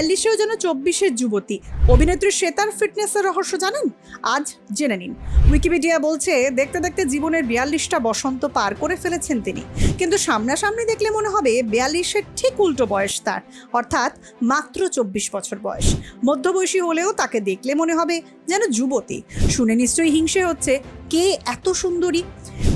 বিয়াল্লিশেও যেন চব্বিশের যুবতী। অভিনেত্রী শ্বেতার ফিটনেসের রহস্য জানেন? আজ জেনে নিন। উইকিপিডিয়া বলছে, দেখতে দেখতে জীবনের বিয়াল্লিশটা বসন্ত পার করে ফেলেছেন তিনি। কিন্তু সামনাসামনি দেখলে মনে হবে, বিয়াল্লিশের ঠিক উল্টো বয়স তার, অর্থাৎ মাত্র চব্বিশ বছর বয়স। মধ্যবয়সী হলেও তাকে দেখলে মনে হবে যেন যুবতী। শুনে নিশ্চয়ই হিংসে হচ্ছে, কে এত সুন্দরী?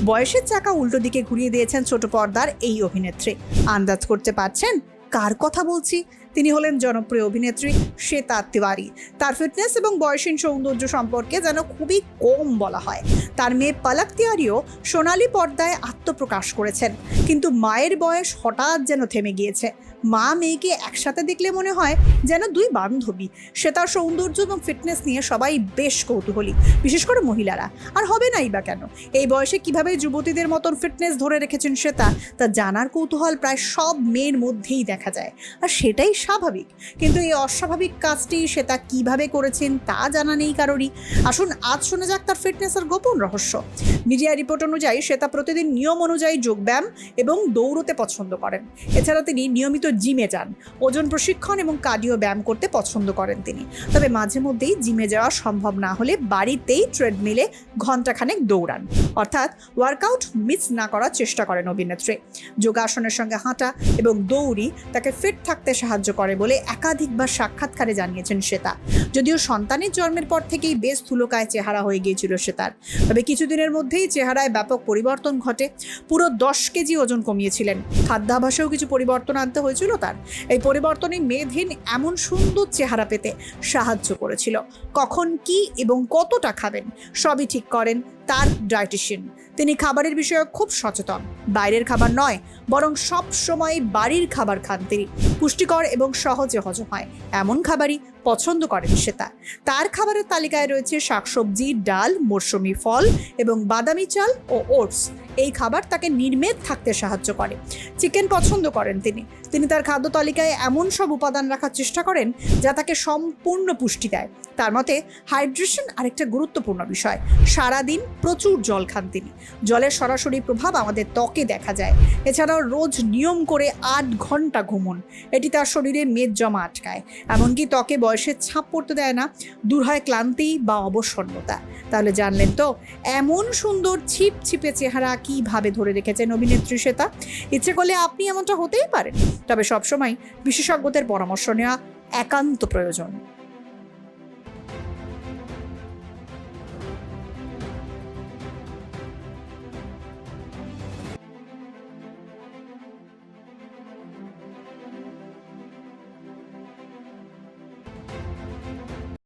বয়সের চাকা উল্টো দিকে ঘুরিয়ে দিয়েছেন ছোট পর্দার এই অভিনেত্রী। আন্দাজ করতে পারছেন? কার কথা বলছি? তিনি হলেন জনপ্রিয় অভিনেত্রী শ্বেতা তিওয়ারি। তার ফিটনেস এবং বয়সীন সৌন্দর্য সম্পর্কে যেন খুবই কম বলা হয়। তার মেয়ে পালক তিওয়ারিও সোনালী পর্দায় আত্মপ্রকাশ করেছেন। কিন্তু মায়ের বয়স হঠাৎ যেন থেমে গিয়েছে। মা মেয়েকে একসাথে দেখলে মনে হয় যেন দুই বান্ধবী। সে তার সৌন্দর্য এবং ফিটনেস নিয়ে সবাই বেশ কৌতূহলী, বিশেষ করে মহিলারা। আর হবে নাই বা কেন? এই বয়সে কীভাবে যুবতীদের মতন ফিটনেস ধরে রেখেছেন শ্বেতা, তা জানার কৌতূহল প্রায় সব মেয়ের মধ্যেই দেখা যায়। আর সেটাই স্বাভাবিক। কিন্তু এই অস্বাভাবিক কাজটি সে তা কীভাবে করেছেন তা জানা নেই কারোরই। আসুন, আজ শোনা যাক তার ফিটনেসের গোপন রহস্য। মিডিয়া রিপোর্ট অনুযায়ী শ্বেতা প্রতিদিন নিয়ম অনুযায়ী যোগব্যায়াম এবং দৌড়তে পছন্দ করেন। এছাড়া তিনি নিয়মিত জিমে যান। ওজন প্রশিক্ষণ এবং কার্ডিও ব্যায়াম করতে পছন্দ করেন তিনি। তবে মাঝে মধ্যেই জিমে যাওয়া সম্ভব না হলে বাড়িতেই ট্রেডমিলে ঘন্টাখানেক দৌড়ান। অর্থাৎ ওয়ার্কআউট মিস না করার চেষ্টা করেন অভিনেত্রী। যোগাসনের সঙ্গে হাঁটা এবং দৌড়ি তাকে ফিট থাকতে সাহায্য করে বলে একাধিকবার সাক্ষাৎকারে জানিয়েছেন শ্বেতা। যদিও সন্তানের জন্মের পর থেকেই বেশ স্থূলকায় চেহারা হয়ে গিয়েছিল শ্বেতার। তবে কিছুদিনের মধ্যেই চেহারায় ব্যাপক পরিবর্তন ঘটে। পুরো দশ কেজি ওজন কমিয়েছিলেন। খাদ্যাভাসেও কিছু পরিবর্তন আনতে হয়েছিল তার। এই পরিবর্তনে মেধহীন এমন সুন্দর চেহারা পেতে সাহায্য করেছিল। কখন কি এবং কতটা খাবেন, সবই ঠিক করেন তার ডায়েটিশিয়ান। তিনি খাবারের বিষয়ে খুব সচেতন। বাইরের খাবার নয়, বরং সব সময় বাড়ির খাবার খান তিনি। পুষ্টিকর এবং সহজে হজম হয়। এমন খাবারই পছন্দ করেন শ্বেতা তার খাবারের তালিকায় রয়েছে শাকসবজি, ডাল, মরশুমি ফল এবং বাদামি চাল ও ওটস। এই খাবার তাকে নির্মেদ থাকতে সাহায্য করে। চিকেন পছন্দ করেন তিনি। তিনি তার খাদ্য তালিকায় এমন সব উপাদান রাখার চেষ্টা করেন যা তাকে সম্পূর্ণ পুষ্টি দেয়। তার মতে, হাইড্রেশন আরেকটা গুরুত্বপূর্ণ বিষয়। সারাদিন প্রচুর জল খান তিনি। জলের সরাসরি প্রভাব আমাদের ত্বকে দেখা যায়। এছাড়াও রোজ নিয়ম করে আট ঘণ্টা ঘুমন। এটি তার শরীরে মেদ জমা আটকায়। এমনকি ত্বকে বয়সের ছাপ পড়তে দেয় না, দূর হয় ক্লান্তি বা অবসন্নতা। তাহলে জানলেন তো, এমন সুন্দর ছিপ ছিপে চেহারা কীভাবে ধরে রেখেছেন অভিনেত্রী শ্বেতা? ইচ্ছে করলে আপনি এমনটা হতেই পারেন। তবে সবসময় বিশেষজ্ঞদের পরামর্শ নেওয়া একান্ত প্রয়োজন।